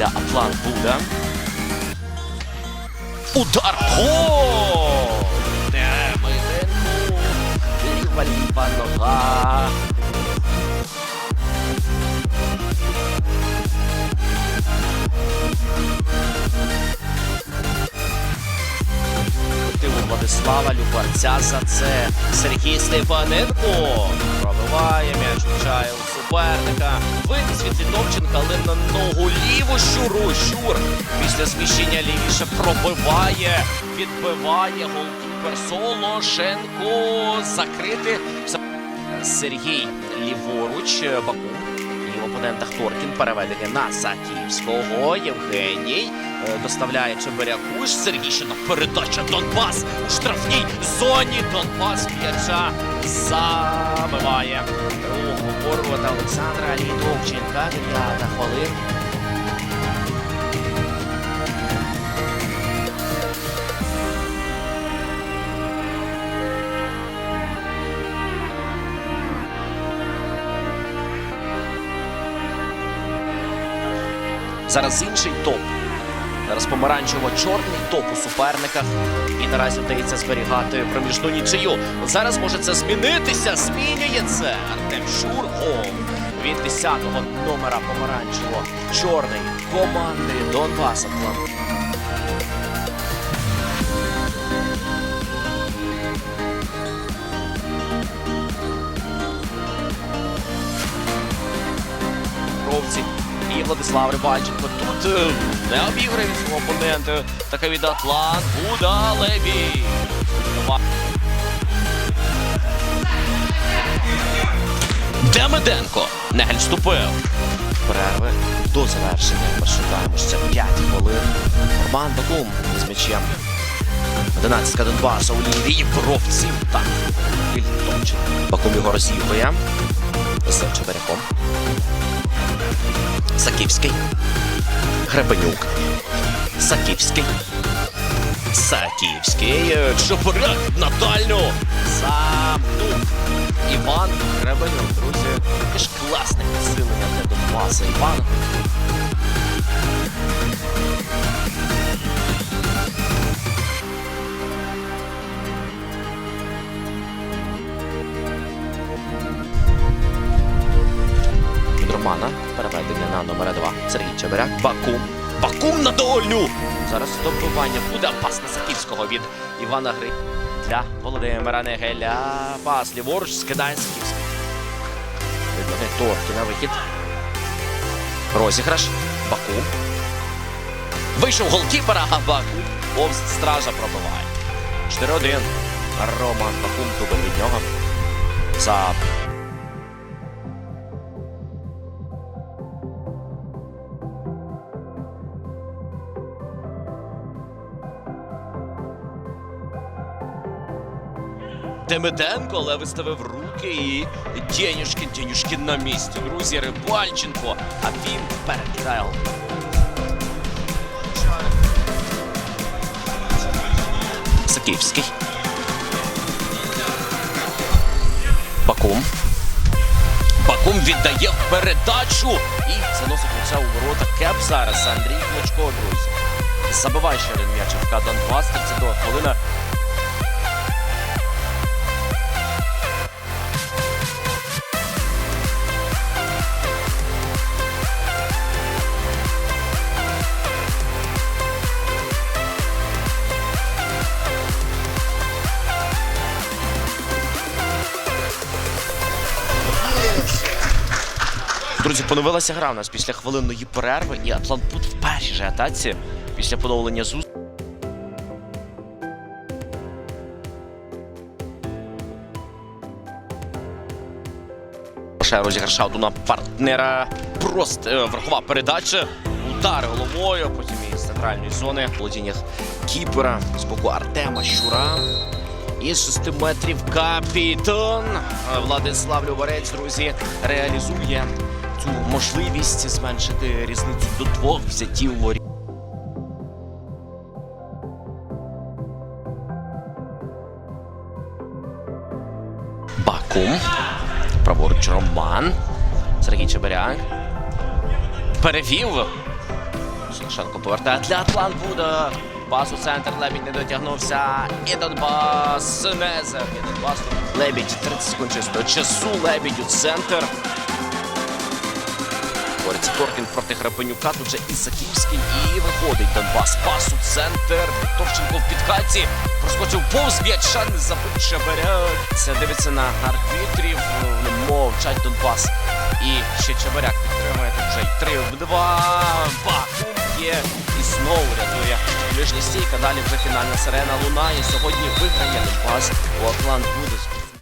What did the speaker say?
для Атлант буде. Удар! Гол! Демиденко! Ліва ліва нога. Владислава Любарця за це. Сергій Степаненко пробиває м'яч у суперника. Винес від Світовченка, але на ногу ліву щуру. Щур після зміщення лівіше пробиває, відбиває голкіпер Солошенко. Закрити. Сергій ліворуч Баку. І в опонентах Торкін переведення на Заківського. Євгеній е, доставляє Чебиряку. Сергій на передача Донбас у штрафній зоні. Донбас м'яча забиває. У ворота Олександра Лідовченка. 9 хвилин. Зараз інший топ. Зараз помаранчево-чорний топ у суперниках. І наразі вдається зберігати проміжну нічию. Зараз може це змінитися. Змінює це. Артем Щур гол від 10-го номера помаранчево-чорний команди Донбас і Владислав Рибальченко. Тут е, не обіграє свого опонента. Така від Атлант. Буда Леві. Демиденко. Негель вступив. Перерви до завершення. Пошукаємо ще 5 хвилин. Роман Бакум з м'ячем. 11 Донбаса у лівій бровці. Так. Вільтончик. Бакум його розігрує. З Чебаряком. Саківський. Гребенюк. Саківський. Саківський. Е, Чебуряк на дальню. Замкнув. Іван Гребенюк, друзі. Таке ж класне підсилення для Донбаса. Іван. Сергій Чебиряк. Бакум. Бакум на дольню! Зараз добивання буде. Пас на Саківського від Івана Гри. Для Володимира Негеля. Пас ліворуч. Скидає Саківський. Від ноги Торкіна вихід. Розіграш. Бакум. Вийшов голкіпера, а Бакум повз стража пробиває. 4-1. Роман Бакум дубль від нього. За Демиденко, але виставив руки і Денюшкін, Денюшкін на місці. Друзі, Рибальченко, а він перекидає. Саківський. Бакум. Бакум віддає передачу і заносить м'яча у ворота. Кеп зараз Андрій Клочко, друзі. Забиває ще один м'яч ФК Донбас, 32 хвилина. Друзі, поновилася гра у нас після хвилинної перерви, і Атлант тут в першій же атаці після поновлення зустрічі. Розіграша на партнера. Просто е, верхова передача. Удар головою, потім із центральної зони. В володіннях кіпера з боку Артема Щура. Із 6 метрів капітан Владислав Люборець, друзі, реалізує цю можливість зменшити різницю до двох взятів воріт. Бакум. Праворуч Роман. Сергій Чебиряк. Перевів. Лукашенко повертає для Атлант буде. Пас у центр, Лебідь не дотягнувся. І Донбас не заб'є Донбасу. Лебідь 30 секунд чистого часу. Лебідь у центр. Бореться Торкін проти Грабенюка. Тут же Ісаківський. І виходить Донбас. Пас у центр. Товченко в підкаті. Проскочив повз м'яча, не забив Чеберяк. Це дивиться на арбітрів. Мовчать Донбас. І ще Чеберяк підтримує. Тут вже й три в два. Бахум є. І знову рятує ближня стійка. Далі вже фінальна сирена лунає. Сьогодні виграє Донбас. У Атлант буде